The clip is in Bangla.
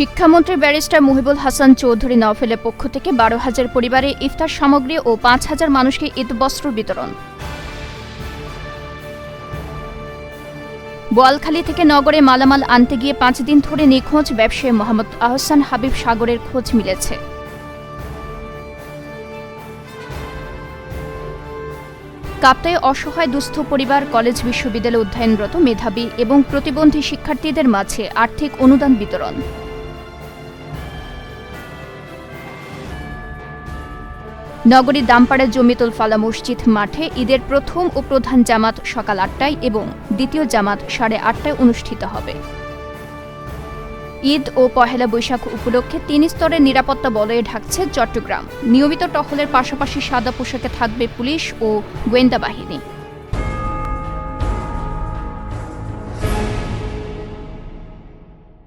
শিক্ষামন্ত্রী ব্যারিস্টার মুহিবুল হাসান চৌধুরী নওফেলের পক্ষ থেকে বারো হাজার পরিবারে ইফতার সামগ্রী ও পাঁচ হাজার মানুষকে ঈদ বস্ত্র বিতরণ। বোয়ালখালী থেকে নগরে মালামাল আনতে গিয়ে পাঁচ দিন ধরে নিখোঁজ ব্যবসায়ী মোহাম্মদ আহসান হাবিব সাগরের খোঁজ মিলেছে। কাপ্তায় অসহায় দুস্থ পরিবার কলেজ বিশ্ববিদ্যালয়ে অধ্যয়নরত মেধাবী এবং প্রতিবন্ধী শিক্ষার্থীদের মাঝে আর্থিক অনুদান বিতরণ। নগরীর দামপাড়া জমিতুল ফালা মসজিদ মাঠে ঈদের প্রথম ও প্রধান জামাত সকাল আটটায় এবং দ্বিতীয় জামাত সাড়ে আটটায় অনুষ্ঠিত হবে। ঈদ ও পহেলা বৈশাখ উপলক্ষে তিন স্তরের নিরাপত্তা বলয়ে ঢাকছে চট্টগ্রাম। নিয়মিত টহলের পাশাপাশি সাদা পোশাকে থাকবে পুলিশ ও গোয়েন্দা বাহিনী।